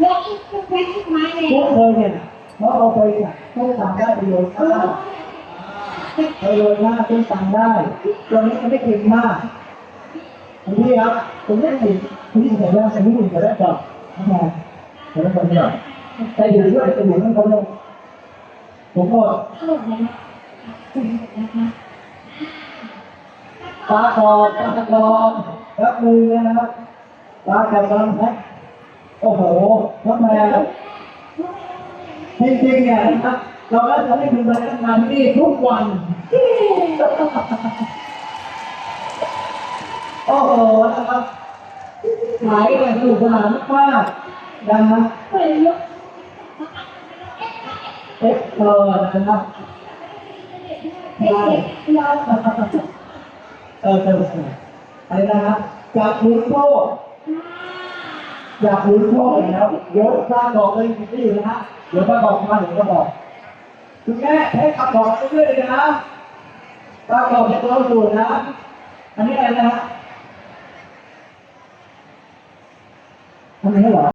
ยกทุกแพ็คทุกไม้เลยทุกคนเนี่ยเขาเอาไปต้องทำได้ประโยชน์เออประโยชน์มากต้องทำได้ตัวนี้มันไม่เค็มมากคุณพี่ครับผมไม่ติดคุณพี่ใส่ย่างใส่ไม่ถึงใส่ได้ก่อนทำไมใส่ได้ก่อนไม่หรอใส่อยู่ด้วยใส่อยู่นั่นก็ได้ผมก็ตลกเลยนะนะคะปลากรอบปลากรอบรับมือนะครับปลากรอบกำลังแพ็คโอ้โห ทำไมจริงๆเนี่ยนะครับเราก็จะให้คุณมาทำงานที่นี่ทุกวันโอ้โหนะครับขายกันสนุกสนานมากๆนะฮะเฮ้ยยกเอ็กเออนะครับเด็กๆเราเออเออเอออะไรนะฮะจากลุ้นโชค อยากลุ้นโชคแล้วเดี๋ยวสร้างดอกเลยที่อยู่นะฮะเดี๋ยวป้าบอกมาเดี๋ยวก็บอกคุณแม่ให้ขับดอกเรื่อยๆเลยนะป้าบอกจะต้องสูตรนะ อันนี้อะไรนะฮะอันนี้เหรอ